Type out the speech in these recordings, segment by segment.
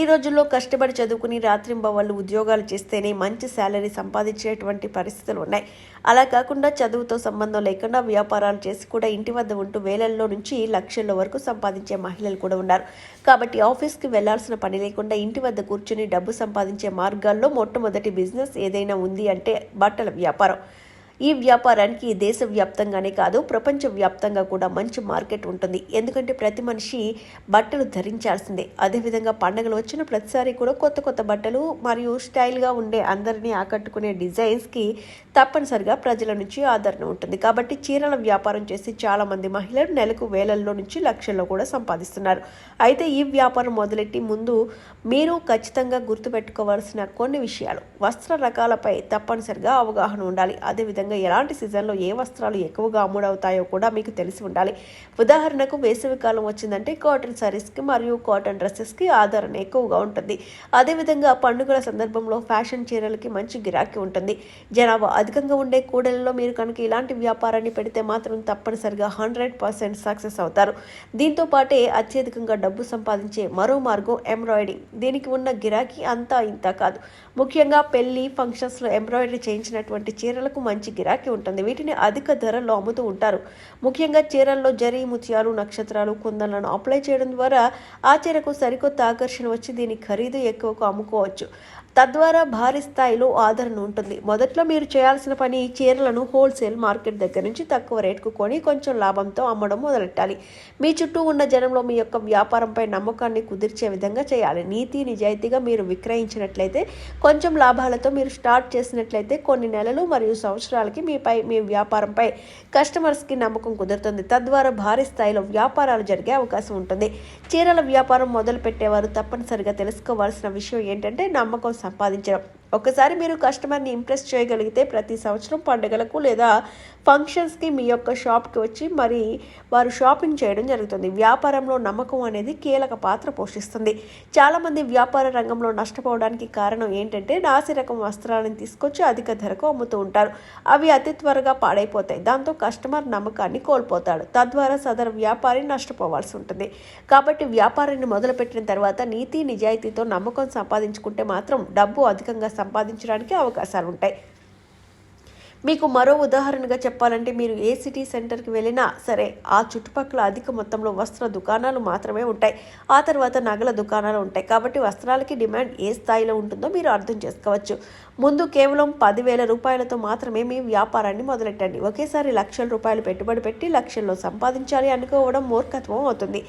ఈ రోజుల్లో కష్టపడి చదువుకుని రాత్రింబవళ్ళు ఉద్యోగాలు చేస్తేనే మంచి శాలరీ సంపాదించేటువంటి పరిస్థితులు ఉన్నాయి. అలా కాకుండా చదువుతో సంబంధం లేకుండా వ్యాపారాలు చేసి కూడా ఇంటి వద్ద ఉంటూ వేలల్లో నుంచి లక్షల్లో వరకు సంపాదించే మహిళలు కూడా ఉన్నారు. కాబట్టి ఆఫీస్కి వెళ్ళాల్సిన పని లేకుండా ఇంటి వద్ద కూర్చుని డబ్బు సంపాదించే మార్గాల్లో మొట్టమొదటి బిజినెస్ ఏదైనా ఉంది అంటే బట్టల వ్యాపారం. ఈ వ్యాపారానికి దేశవ్యాప్తంగానే కాదు ప్రపంచవ్యాప్తంగా కూడా మంచి మార్కెట్ ఉంటుంది. ఎందుకంటే ప్రతి మనిషి బట్టలు ధరించాల్సిందే. అదేవిధంగా పండుగలు వచ్చిన ప్రతిసారి కూడా కొత్త కొత్త బట్టలు మరియు స్టైల్గా ఉండే అందరినీ ఆకట్టుకునే డిజైన్స్కి తప్పనిసరిగా ప్రజల నుంచి ఆదరణ ఉంటుంది. కాబట్టి చీరల వ్యాపారం చేసి చాలామంది మహిళలు నెలకు వేలల్లో నుంచి లక్షల్లో కూడా సంపాదిస్తున్నారు. అయితే ఈ వ్యాపారం మొదలెట్టి ముందు మీరు ఖచ్చితంగా గుర్తుపెట్టుకోవాల్సిన కొన్ని విషయాలు. వస్త్ర రకాలపై తప్పనిసరిగా అవగాహన ఉండాలి. అదేవిధంగా ఎలాంటి సీజన్లో ఏ వస్త్రాలు ఎక్కువగా అమ్ముడవుతాయో కూడా మీకు తెలిసి ఉండాలి. ఉదాహరణకు వేసవి కాలం వచ్చిందంటే కాటన్ సారీస్కి మరియు కాటన్ డ్రెస్సెస్కి ఆదరణ ఎక్కువగా ఉంటుంది. అదేవిధంగా పండుగల సందర్భంలో ఫ్యాషన్ చీరలకి మంచి గిరాకీ ఉంటుంది. జనాభా అధికంగా ఉండే కూడలలో మీరు కనుక ఇలాంటి వ్యాపారాన్ని పెడితే మాత్రం తప్పనిసరిగా హండ్రెడ్ పర్సెంట్ సక్సెస్ అవుతారు. దీంతో పాటే అత్యధికంగా డబ్బు సంపాదించే మరో మార్గం ఎంబ్రాయిడింగ్ దీనికి ఉన్న గిరాకీ అంతా ఇంత కాదు. ముఖ్యంగా పెళ్ళి ఫంక్షన్స్లో ఎంబ్రాయిడరీ చేయించినటువంటి చీరలకు మంచి గిరాకీ ఉంటుంది. వీటిని అధిక ధరల్లో అమ్ముతూ ఉంటారు. ముఖ్యంగా చీరల్లో జరీ ముత్యాలు నక్షత్రాలు కుందన్లను అప్లై చేయడం ద్వారా ఆ చీరకు సరికొత్త ఆకర్షణ వచ్చి దీని ఖరీదు ఎక్కువకు అమ్ముకోవచ్చు. తద్వారా భారీ స్థాయిలో ఆదరణ ఉంటుంది. మొదట్లో మీరు చేయాల్సిన పని ఈ చీరలను హోల్సేల్ మార్కెట్ దగ్గర నుంచి తక్కువ రేటుకు కొని కొంచెం లాభంతో అమ్మడం మొదలెట్టాలి. మీ చుట్టూ ఉన్న జనంలో మీ యొక్క వ్యాపారంపై నమ్మకాన్ని కుదిర్చే విధంగా చేయాలి. నీతి నిజాయితీగా మీరు విక్రయించినట్లయితే కొంచెం లాభాలతో మీరు స్టార్ట్ చేసినట్లయితే కొన్ని నెలలు మరియు సంవత్సరాలకి మీపై మీ వ్యాపారంపై కస్టమర్స్కి నమ్మకం కుదురుతుంది. తద్వారా భారీ స్థాయిలో వ్యాపారాలు జరిగే అవకాశం ఉంటుంది. చీరల వ్యాపారం మొదలుపెట్టేవారు తప్పనిసరిగా తెలుసుకోవాల్సిన విషయం ఏంటంటే నమ్మకం సంపాదించడం. ఒకసారి మీరు కస్టమర్ని ఇంప్రెస్ చేయగలిగితే ప్రతి సంవత్సరం పండుగలకు లేదా ఫంక్షన్స్కి మీ యొక్క షాప్కి వచ్చి మరి వారు షాపింగ్ చేయడం జరుగుతుంది. వ్యాపారంలో నమ్మకం అనేది కీలక పాత్ర పోషిస్తుంది. చాలామంది వ్యాపార రంగంలో నష్టపోవడానికి కారణం ఏంటంటే నాసి రకం వస్త్రాలను తీసుకొచ్చి అధిక ధరకు అమ్ముతూ ఉంటారు. అవి అతి త్వరగా పాడైపోతాయి. దాంతో కస్టమర్ నమ్మకాన్ని కోల్పోతాడు. తద్వారా సదరు వ్యాపారి నష్టపోవాల్సి ఉంటుంది. కాబట్టి వ్యాపారాన్ని మొదలుపెట్టిన తర్వాత నీతి నిజాయితీతో నమ్మకం సంపాదించుకుంటే మాత్రం డబ్బు అధికంగా సంపాదించడానికి అవకాశాలు ఉంటాయి మీకు మరో ఉదాహరణగా చెప్పాలంటే మీరు ఏ సిటీ సెంటర్కి వెళ్ళినా సరే ఆ చుట్టుపక్కల అధిక మొత్తంలో వస్త్ర దుకాణాలు మాత్రమే ఉంటాయి. ఆ తర్వాత నగల దుకాణాలు ఉంటాయి. కాబట్టి వస్త్రాలకి డిమాండ్ ఏ స్థాయిలో ఉంటుందో మీరు అర్థం చేసుకోవచ్చు. ముందు కేవలం పదివేల రూపాయలతో మాత్రమే మీ వ్యాపారాన్ని మొదలెట్టండి. ఒకేసారి లక్షల రూపాయలు పెట్టుబడి పెట్టి లక్షల్లో సంపాదించాలి అనుకోవడం మూర్ఖత్వం అవుతుంది.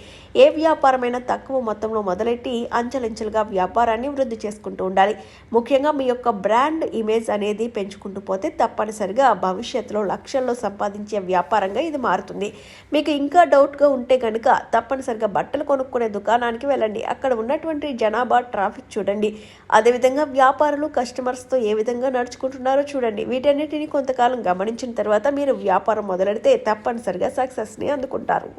ఏ వ్యాపారమైనా తక్కువ మొత్తంలో మొదలెట్టి అంచెలంచెలుగా వ్యాపారాన్ని వృద్ధి చేసుకుంటూ ఉండాలి. ముఖ్యంగా మీ యొక్క బ్రాండ్ ఇమేజ్ అనేది పెంచుకుంటూ పోతే తప్పనిసరి తప్పనిసరిగా భవిష్యత్తులో లక్షల్లో సంపాదించే వ్యాపారంగా ఇది మారుతుంది. మీకు ఇంకా డౌట్గా ఉంటే కనుక తప్పనిసరిగా బట్టలు కొనుక్కునే దుకాణానికి వెళ్ళండి. అక్కడ ఉన్నటువంటి జనాభా ట్రాఫిక్ చూడండి. అదేవిధంగా వ్యాపారులు కస్టమర్స్తో ఏ విధంగా నడుచుకుంటున్నారో చూడండి. వీటన్నిటిని కొంతకాలం గమనించిన తర్వాత మీరు వ్యాపారం మొదలెడితే తప్పనిసరిగా సక్సెస్ని అందుకుంటారు.